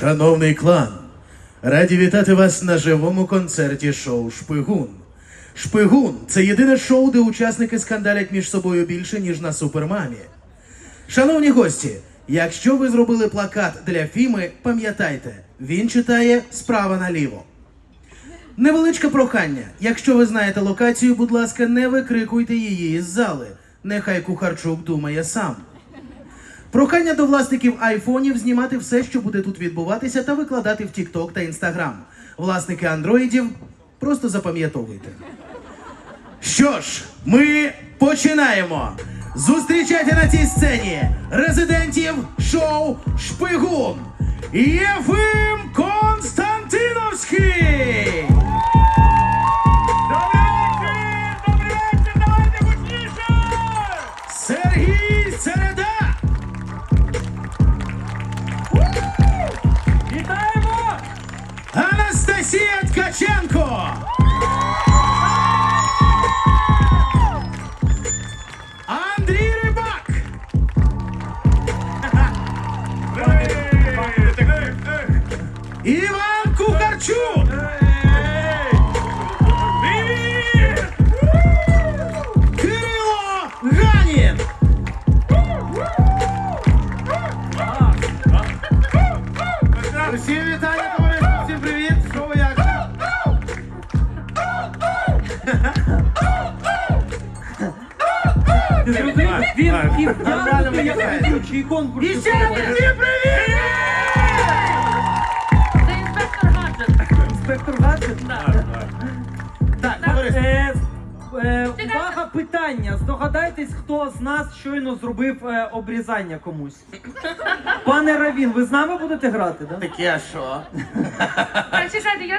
Шановний клан, раді вітати вас на живому концерті шоу Шпигун. Шпигун це єдине шоу, де учасники скандалять між собою більше, ніж на супермамі. Шановні гості, якщо ви зробили плакат для Фіми, пам'ятайте, він читає справа наліво. Невеличке прохання. Якщо ви знаєте локацію, будь ласка, не викрикуйте її із зали. Нехай Кухарчук думає сам. Прохання до власників айфонів знімати все, що буде тут відбуватися, та викладати в TikTok та Instagram. Власники андроїдів просто запам'ятовуйте. Що ж, ми починаємо. Зустрічайте на цій сцені резидентів шоу Шпигун Єфим Константиновський. Анастасія Ткаченко. Андрій Рибак. Іван Кухарчук. Привіт! Кирило Ганін. Усім вітання, Ти зрозумів? Він і втягнутий як ведучий конкурс. І ще раз всім привіт! Це інспектор гаджет. Інспектор Гаджет. Так, товариство. Е, е, увага, питання. Здогадайтесь, хто з нас щойно зробив е, обрізання комусь. Пане Равін, ви з нами будете грати, да? Таке що? Так, я